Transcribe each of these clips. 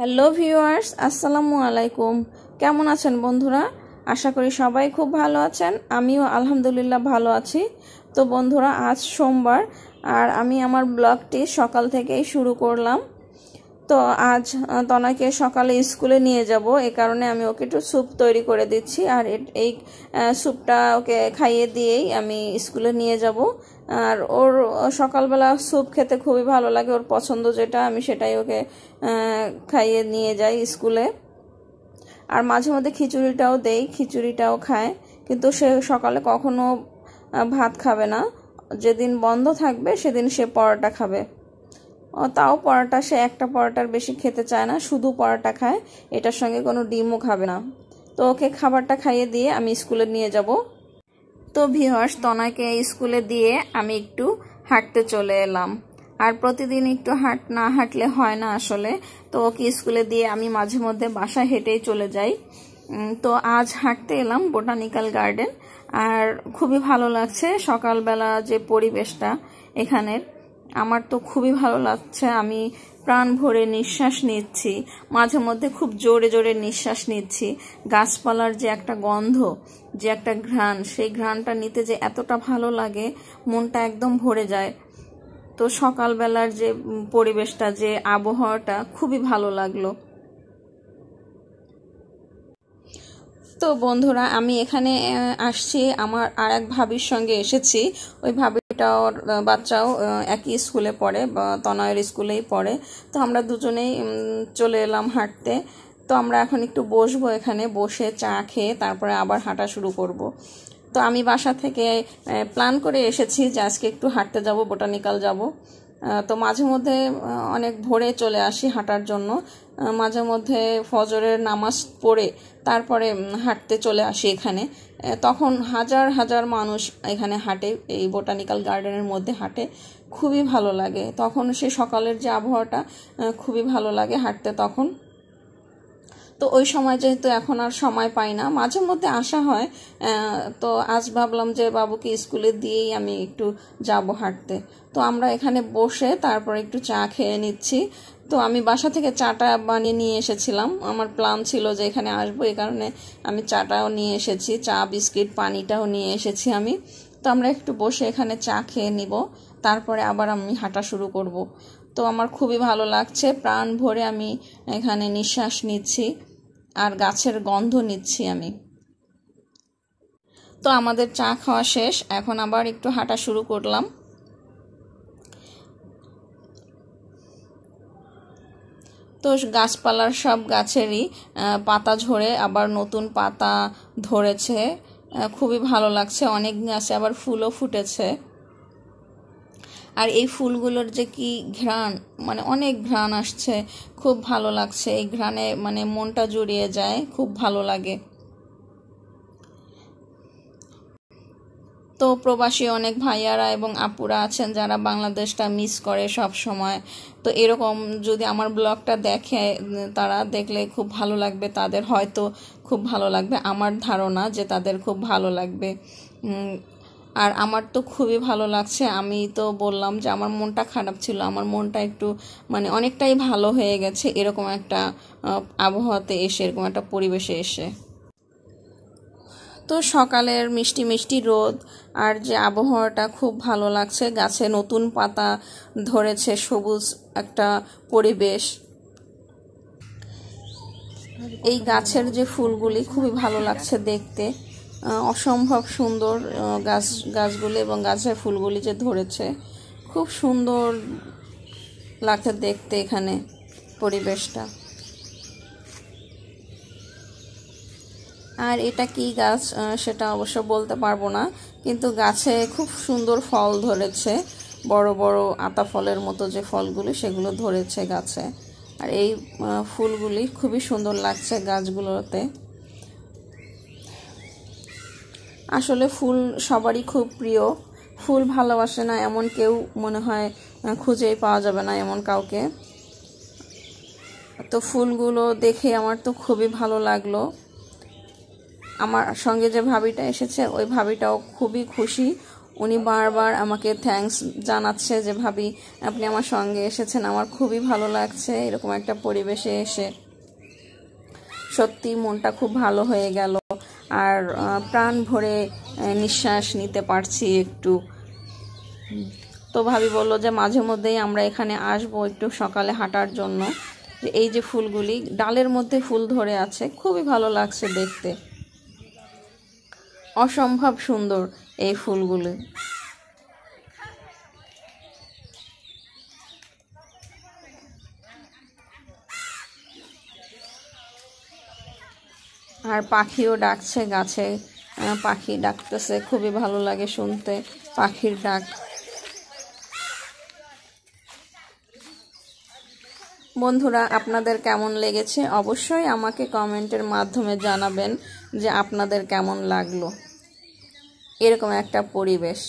Hello viewers, আসসালামু আলাইকুম। কেমন আছেন বন্ধুরা? আশা করি সবাই খুব ভালো আছেন। আমিও আলহামদুলিল্লাহ ভালো আছি। তো বন্ধুরা, আজ সোমবার, আর আমি আমার ব্লগটি সকাল থেকেই শুরু করলাম। তো আজ তনাকে সকালে স্কুলে নিয়ে যাব। এই কারণে আমি ওকে একটু স্যুপ তৈরি করে দিচ্ছি। আর এই স্যুপটা ওকে খাইয়ে দিয়েই আমি স্কুলে নিয়ে যাব। আর ওর সকালবেলা স্যুপ খেতে খুবই ভালো লাগে, ওর পছন্দ যেটা, আমি সেটাই ওকে খাইয়ে নিয়ে যাই স্কুলে। আর মাঝে মধ্যে খিচুড়িটাও দেই, খিচুড়িটাও খায়, কিন্তু সে সকালে কখনো ভাত খাবে না। যেদিন বন্ধ থাকবে, সেদিন সে পরোটা খাবে। তাও পরোটা, সে একটা পরোটার বেশি খেতে চায় না, শুধু পরোটা খায়, এটার সঙ্গে কোনো ডিমও খাবে না। তো ওকে খাবারটা খাইয়ে দিয়ে আমি স্কুলে নিয়ে যাব। তো ভিহর্স তনাকে স্কুলে দিয়ে আমি একটু হাঁটতে চলে এলাম। আর প্রতিদিন একটু হাঁট না হাঁটলে হয় না আসলে। তো ওকে স্কুলে দিয়ে আমি মাঝে মধ্যে বাসা হেঁটেই চলে যাই। তো আজ হাঁটতে এলাম বোটানিক্যাল গার্ডেন। আর খুবই ভালো লাগছে সকালবেলা যে পরিবেশটা এখানের। আমার তো খুবই ভালো লাগছে। আমি প্রাণ ভরে নিঃশ্বাস নিচ্ছি। মাঝে মধ্যে খুব জোরে জোরে নিঃশ্বাস নিচ্ছি। গাছপালার যে একটা গন্ধ, যে একটা ঘ্রাণ, সেই ঘ্রাণটা নিতে যে এতটা ভালো লাগে, মনটা একদম ভরে যায়। তো সকালবেলার যে পরিবেশটা, যে আবহাওয়াটা খুবই ভালো লাগল। তো বন্ধুরা, আমি এখানে আসছি। আমার আর এক ভাবির সঙ্গে এসেছি। ওই ভাবিটাও বাচ্চাও একই স্কুলে পড়ে তনয়ের স্কুলেই পড়ে। তো আমরা দুজনেই চলে এলাম হাঁটতে। তো আমরা এখন একটু বসবো এখানে, বসে চা খেয়ে তারপরে আবার হাঁটা শুরু করব। তো আমি বাসা থেকে প্ল্যান করে এসেছি যে আজকে একটু হাঁটতে যাব, বোটানিক্যাল যাব। তো মাঝে মধ্যে অনেক ভোরে চলে আসি হাঁটার জন্য। মাঝে মধ্যে ফজরের নামাজ পড়ে তারপরে হাঁটতে চলে আসি এখানে। তখন হাজার হাজার মানুষ এখানে হাঁটে, এই বোটানিক্যাল গার্ডেনের মধ্যে হাঁটে। খুবই ভালো লাগে। তখন সে সকালের যে আবহাওয়াটা খুবই ভালো লাগে হাঁটতে তখন। তো ওই সময় যেহেতু এখন আর সময় পাই না, মাঝে মধ্যে আসা হয় তো আজ ভাবলাম যে বাবুকে স্কুলে দিয়েই আমি একটু যাব হাঁটতে। তো আমরা এখানে বসে তারপর একটু চা খেয়ে নিচ্ছি। তো আমি বাসা থেকে চাটা বানিয়ে নিয়ে এসেছিলাম। আমার প্ল্যান ছিল যে এখানে আসব এই কারণে আমি চাটাও নিয়ে এসেছি, চা, বিস্কিট, পানিটাও নিয়ে এসেছি আমি। তো আমরা একটু বসে এখানে চা খেয়ে নিব, তারপরে আবার আমি হাঁটা শুরু করব। তো আমার খুবই ভালো লাগছে, প্রাণ ভরে আমি এখানে নিঃশ্বাস নিচ্ছি। আর গাছের গন্ধ নিচ্ছি আমি। তো আমাদের চা খাওয়া শেষ, এখন আবার একটু হাঁটা শুরু করলাম। তো গাছপালার সব গাছেরই পাতা ঝরে, আবার নতুন পাতা ধরেছে। খুবই ভালো লাগছে, অনেক গাছে আবার ফুলও ফুটেছে। আর এই ফুলগুলোর যে কি ঘ্রাণ মানে অনেক ঘ্রাণ আসছে। খুব ভালো লাগছে। এই ঘ্রাণে মানে মনটা জুড়িয়ে যায়। খুব ভালো লাগে। তো প্রবাসী অনেক ভাইয়ারা এবং আপুরা আছেন যারা বাংলাদেশটা মিস করে সব সময়। তো এরকম যদি আমার ব্লগটা দেখে, তারা দেখলে খুব ভালো লাগবে। তাদের হয়তো খুব ভালো লাগবে। আমার ধারণা যে তাদের খুব ভালো লাগবে। আর আমার তো খুবই ভালো লাগছে। আমি তো বললাম যে আমার মনটা খারাপ ছিল, আমার মনটা একটু মানে অনেকটাই ভালো হয়ে গেছে এরকম একটা আবহাওয়াতে এসে, এরকম একটা পরিবেশে এসে। তো সকালের মিষ্টি মিষ্টি রোদ আর যে আবহাওয়াটা খুব ভালো লাগছে, গাছে নতুন পাতা ধরেছে, সবুজ একটা পরিবেশ। এই গাছের যে ফুলগুলি খুবই ভালো লাগছে দেখতে। অসম্ভব সুন্দর গাছ, গাছগুলি এবং গাছের ফুলগুলি যে ধরেছে। খুব সুন্দর লাগছে দেখতে এখানে পরিবেশটা। আর এটা কি গাছ? সেটা অবশ্য বলতে পারব না, কিন্তু গাছে খুব সুন্দর ফল ধরেছে। বড় বড় আতা ফলের মতো যে ফলগুলি, সেগুলো ধরেছে গাছে। আর এই ফুলগুলি খুবই সুন্দর লাগছে গাছগুলোতে। আসলে ফুল সবারই খুব প্রিয়। ফুল ভালোবাসে না এমন কেউ মনে হয় খুঁজেই পাওয়া যাবে না এমন কাউকে। তো ফুলগুলো দেখে আমার তো খুবই ভালো লাগল। আমার সঙ্গে যে ভাবিটা এসেছে, ওই ভাবিটাও খুবই খুশি। উনি বারবার আমাকে থ্যাঙ্কস জানাচ্ছে যে, ভাবি, আপনি আমার সঙ্গে এসেছেন, আমার খুবই ভালো লাগছে। এরকম একটা পরিবেশে এসে সত্যি মনটা খুব ভালো হয়ে গেল। আর প্রাণ ভরে নিঃশ্বাস নিতে পারছি একটু। তো ভাবি বলল যে মাঝে মধ্যেই আমরা এখানে আসব একটু সকালে হাঁটার জন্য। যে এই যে ফুলগুলি, ডালের মধ্যে ফুল ধরে আছে, খুবই ভালো লাগছে দেখতে। অসম্ভব সুন্দর এই ফুলগুলি। আর পাখিও ডাকছে গাছে। পাখি ডাকতেছে, খুবই ভালো লাগে শুনতে, পাখির ডাক। বন্ধুরা, আপনাদের কেমন লেগেছে? অবশ্যই আমাকে কমেন্টের মাধ্যমে জানাবেন যে আপনাদের কেমন লাগল। এরকম একটা পরিবেশ।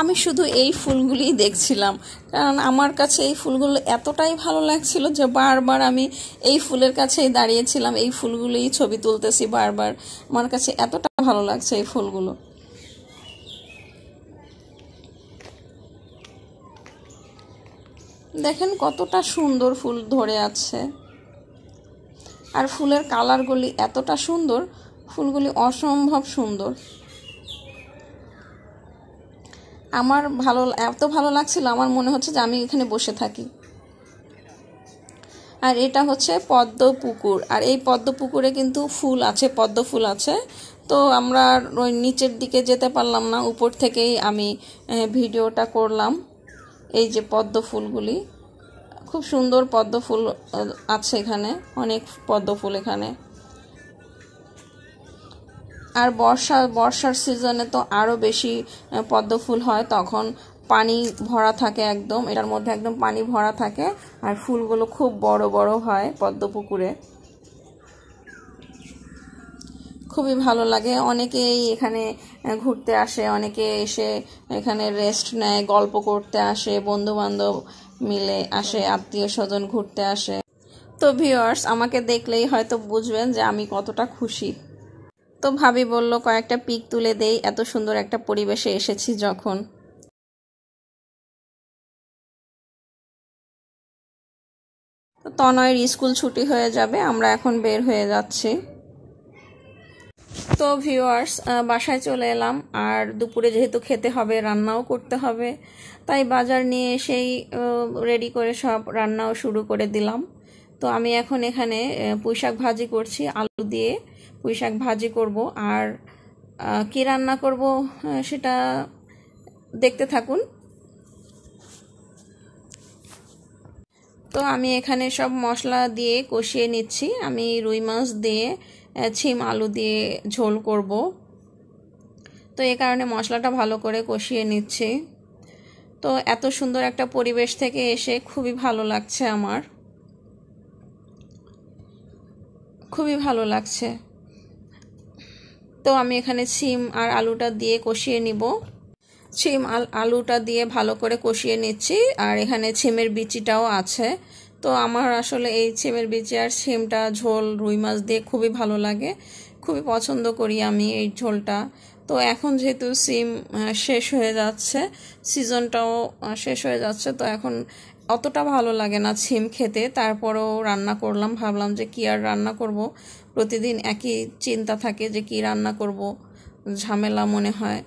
আমি শুধু এই ফুলগুলিই দেখছিলাম, কারণ আমার কাছে এই ফুলগুলো এতটাই ভালো লাগছিল যে বারবার আমি এই ফুলের কাছেই দাঁড়িয়েছিলাম, এই ফুলগুলোই ছবি তুলতেছি বারবার। আমার কাছে এতটা ভালো লাগছে এই ফুলগুলো। দেখেন কতটা সুন্দর ফুল ধরে আছে। আর ফুলের কালারগুলি এতটা সুন্দর, ফুলগুলি অসম্ভব সুন্দর। আমার ভালো এত ভালো লাগছিল, আমার মনে হচ্ছে যে আমি এখানে বসে থাকি। আর এটা হচ্ছে পদ্ম পুকুর। আর এই পদ্ম পুকুরে কিন্তু ফুল আছে, পদ্ম ফুল আছে। তো আমরা ওই নিচের দিকে যেতে পারলাম না, উপর থেকেই আমি ভিডিওটা করলাম। এই যে পদ্ম ফুলগুলি, খুব সুন্দর পদ্ম ফুল আছে এখানে, অনেক পদ্ম ফুল এখানে। আর বর্ষা, বর্ষার সিজনে তো আরও বেশি পদ্ম ফুল হয়, তখন পানি ভরা থাকে একদম, এটার মধ্যে একদম পানি ভরা থাকে, আর ফুলগুলো খুব বড় বড় হয় পদ্ম পুকুরে খুবই ভালো লাগে, অনেকেই এখানে ঘুরতে আসে, অনেকে এসে এখানে রেস্ট নেয়, গল্প করতে আসে বন্ধু বান্ধব মিলে আসে আত্মীয় স্বজন ঘুরতে আসে। তো ভিওয়ার্স আমাকে দেখলেই হয়তো বুঝবেন যে আমি কতটা খুশি। তো ভাবি বলল, কয়েকটা পিক তুলে দেই, এত সুন্দর একটা পরিবেশে এসেছি যখন। তো তনয়ের স্কুল ছুটি হয়ে যাবে, আমরা এখন বের হয়ে যাচ্ছি। তো ভিউয়ার্স বাসায় চলে এলাম, আর দুপুরে যেহেতু খেতে হবে, রান্নাও করতে হবে, তাই বাজার নিয়ে এসেই রেডি করে সব রান্নাও শুরু করে দিলাম। তো আমি এখন এখানে পুঁইশাক ভাজি করছি, আলু দিয়ে। পুঁইশাক ভাজি করব আর কি রান্না করব সেটা দেখতে থাকুন। তো আমি এখানে সব মশলা দিয়ে কষিয়ে নিচ্ছি। আমি রুই মাছ দিয়ে ছিম আলু দিয়ে ঝোল করব। তো এই কারণে মশলাটা ভালো করে কষিয়ে নিচ্ছি। তো এত সুন্দর একটা পরিবেশ থেকে এসে খুবই ভালো লাগছে আমার। খুবই ভালো লাগছে। তো আমি এখানে সিম আর আলুটা দিয়ে কষিয়ে নিব। সিম আল, আলুটা দিয়ে ভালো করে কষিয়ে নিচ্ছি। আর এখানে ছিমের বিচিটাও আছে। তো আমার আসলে এই ছিমের বিচি আর সিমটা ঝোল রুই মাছ দিয়ে খুবই ভালো লাগে। খুবই পছন্দ করি আমি এই ঝোলটা। তো এখন যেহেতু সিম শেষ হয়ে যাচ্ছে, সিজনটাও শেষ হয়ে যাচ্ছে, তো এখন অতটা ভালো লাগে না ছিম খেতে। তারপরেও রান্না করলাম, ভাবলাম যে কী আর রান্না করব। প্রতিদিন একই চিন্তা থাকে যে কি রান্না করব, ঝামেলা মনে হয়।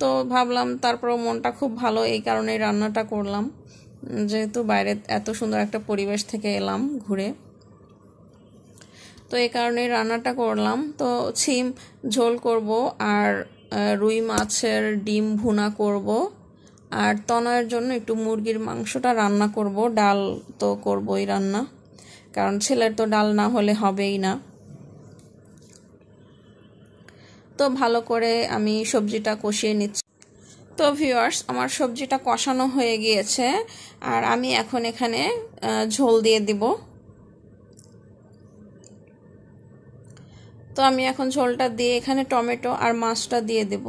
তো ভাবলাম তারপরেও মনটা খুব ভালো, এই কারণে রান্নাটা করলাম। যেহেতু বাইরে এত সুন্দর একটা পরিবেশ থেকে এলাম ঘুরে। তো এই কারণে রান্নাটা করলাম। তো ছিম, ঝোল করব আর রুই মাছের ডিম ভুনা করব। আর তনয়ের জন্য একটু মুরগির মাংসটা রান্না করব, ডাল তো করবই রান্না। কারণ ছেলের তো ডাল না হলে হবেই না। তো ভালো করে আমি সবজিটা কষিয়ে নিচ্ছি। তো ভিউয়ার্স আমার সবজিটা কষানো হয়ে গিয়েছে আর আমি এখন এখানে ঝোল দিয়ে দিব। তো আমি এখন ঝোলটা দিয়ে এখানে টমেটো আর মাছটা দিয়ে দেব।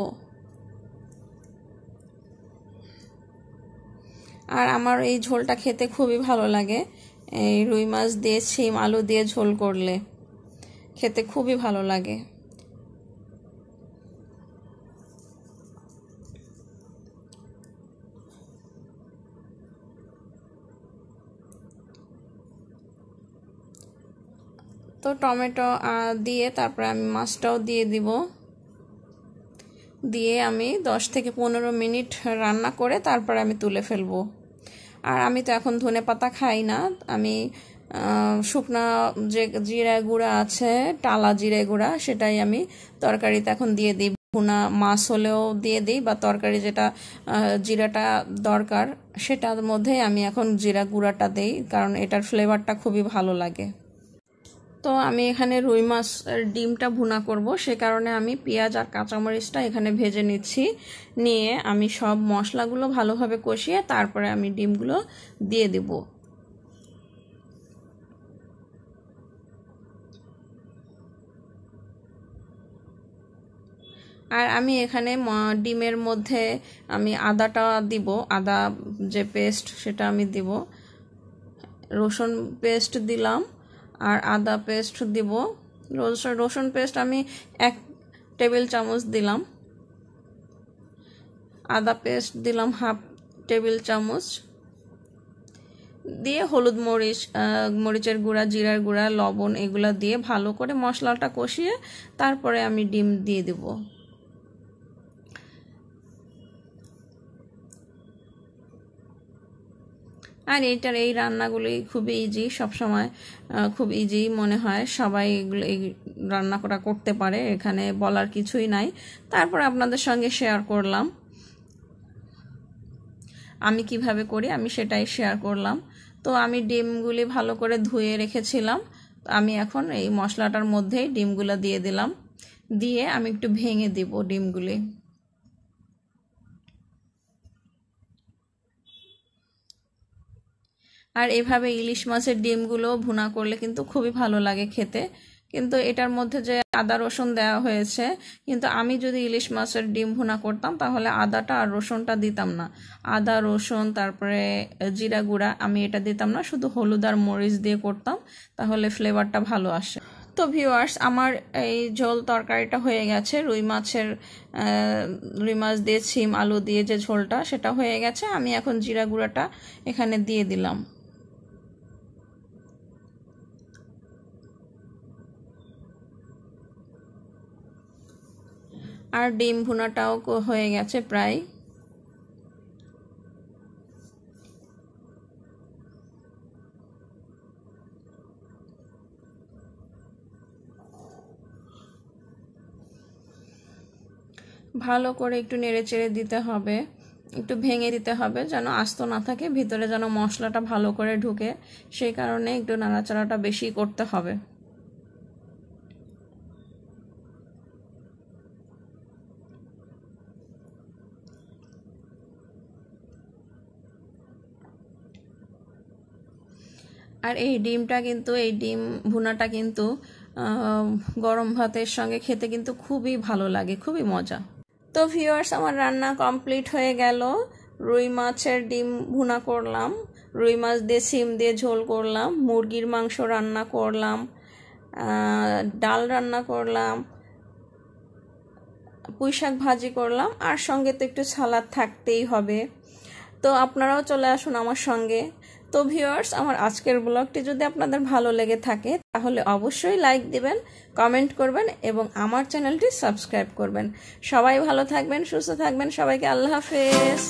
আর আমার এই ঝোলটা খেতে খুবই ভালো লাগে। এই রুই মাছ দিয়ে ছিম আলু দিয়ে ঝোল করলে খেতে খুবই ভালো লাগে। তো টমেটো দিয়ে তারপরে আমি মাছটাও দিয়ে দিব। দিয়ে আমি দশ থেকে পনেরো মিনিট রান্না করে তারপরে আমি তুলে ফেলব। আর আমি তো এখন ধনে পাতা খাই না। আমি শুকনো যে জিরে গুঁড়া আছে, টালা জিরে গুঁড়া, সেটাই আমি তরকারিতে এখন দিয়ে দিই। ভুনা মাছ হলেও দিয়ে দিই বা তরকারি যেটা জিরাটা দরকার, সেটার মধ্যে আমি এখন জিরা গুঁড়াটা দিই, কারণ এটার ফ্লেভারটা খুবই ভালো লাগে। তো আমি এখানে রুই মাছ ডিমটা ভুনা করব। সে কারণে আমি পেঁয়াজ আর কাঁচামরিচটা এখানে ভেজে নিচ্ছি। নিয়ে আমি সব মশলাগুলো ভালোভাবে কষিয়ে তারপরে আমি ডিমগুলো দিয়ে দেব। আর আমি এখানে ডিমের মধ্যে আমি আদাটা দিব। আদা যে পেস্ট সেটা আমি দিব। রসুন পেস্ট দিলাম। আর আদা পেস্ট দিব। রসুন রসুন পেস্ট আমি এক টেবিল চামচ দিলাম। আদা পেস্ট দিলাম হাফ টেবিল চামচ। দিয়ে হলুদ মরিচ মরিচের গুঁড়া, জিরার গুঁড়া, লবণ এগুলো দিয়ে ভালো করে মশলাটা কষিয়ে তারপরে আমি ডিম দিয়ে দেবো। আর এইটার এই রান্নাগুলি খুবই ইজি সবসময় খুব ইজি মনে হয় সবাই এগুলো, এই রান্না করা করতে পারে, এখানে বলার কিছুই নাই। তারপর আপনাদের সঙ্গে শেয়ার করলাম। আমি কীভাবে করি আমি সেটাই শেয়ার করলাম। তো আমি ডিমগুলি ভালো করে ধুয়ে রেখেছিলাম। আমি এখন এই মশলাটার মধ্যেই ডিমগুলো দিয়ে দিলাম। দিয়ে আমি একটু ভেঙে দিব ডিমগুলি। আর এভাবে ইলিশ মাছের ডিমগুলো ভুনা করলে কিন্তু খুবই ভালো লাগে খেতে। কিন্তু এটার মধ্যে যে আদা রসুন দেওয়া হয়েছে, কিন্তু আমি যদি ইলিশ মাছের ডিম ভুনা করতাম, তাহলে আদাটা আর রসুনটা দিতাম না। আদা, রসুন, তারপরে জিরা গুঁড়া আমি এটা দিতাম না, শুধু হলুদ আর মরিচ দিয়ে করতাম, তাহলে ফ্লেভারটা ভালো আসে। তো ভিউয়ার্স, আমার এই ঝোল তরকারিটা হয়ে গেছে। রুই মাছের রুই মাছ দিয়ে, ছিম, আলু দিয়ে যে ঝোলটা, সেটা হয়ে গেছে। আমি এখন জিরা গুঁড়াটা এখানে দিয়ে দিলাম। আর ডিম ভুনাটাও হয়ে গেছে প্রায়। ভালো করে একটু নেড়ে চেড়ে দিতে হবে। একটু ভেঙে দিতে হবে যেন আস্ত না থাকে, ভিতরে যেন মশলাটা ভালো করে ঢুকে। সেই কারণে একটু নাড়াচাড়াটা বেশি করতে হবে। আর এই ডিমটা কিন্তু, এই ডিম ভুনাটা কিন্তু গরম ভাতের সঙ্গে খেতে কিন্তু খুবই ভালো লাগে, খুবই মজা। তো ভিউয়ার্স আমার রান্না কমপ্লিট হয়ে গেল। রুই মাছের ডিম ভুনা করলাম। রুই মাছ দিয়ে সিম দিয়ে ঝোল করলাম। মুরগির মাংস রান্না করলাম। ডাল রান্না করলাম। পুঁই শাক ভাজি করলাম। আর সঙ্গে তো একটু সালাদ থাকতেই হবে। তো আপনারাও চলে আসুন আমার সঙ্গে। তো ভিউয়ার্স আমার আজকের ব্লগটি যদি আপনাদের ভালো লেগে থাকে, তাহলে অবশ্যই লাইক দিবেন কমেন্ট করবেন এবং আমার চ্যানেলটি সাবস্ক্রাইব করবেন। সবাই ভালো থাকবেন, সুস্থ থাকবেন, সবাইকে আল্লাহ হাফেজ।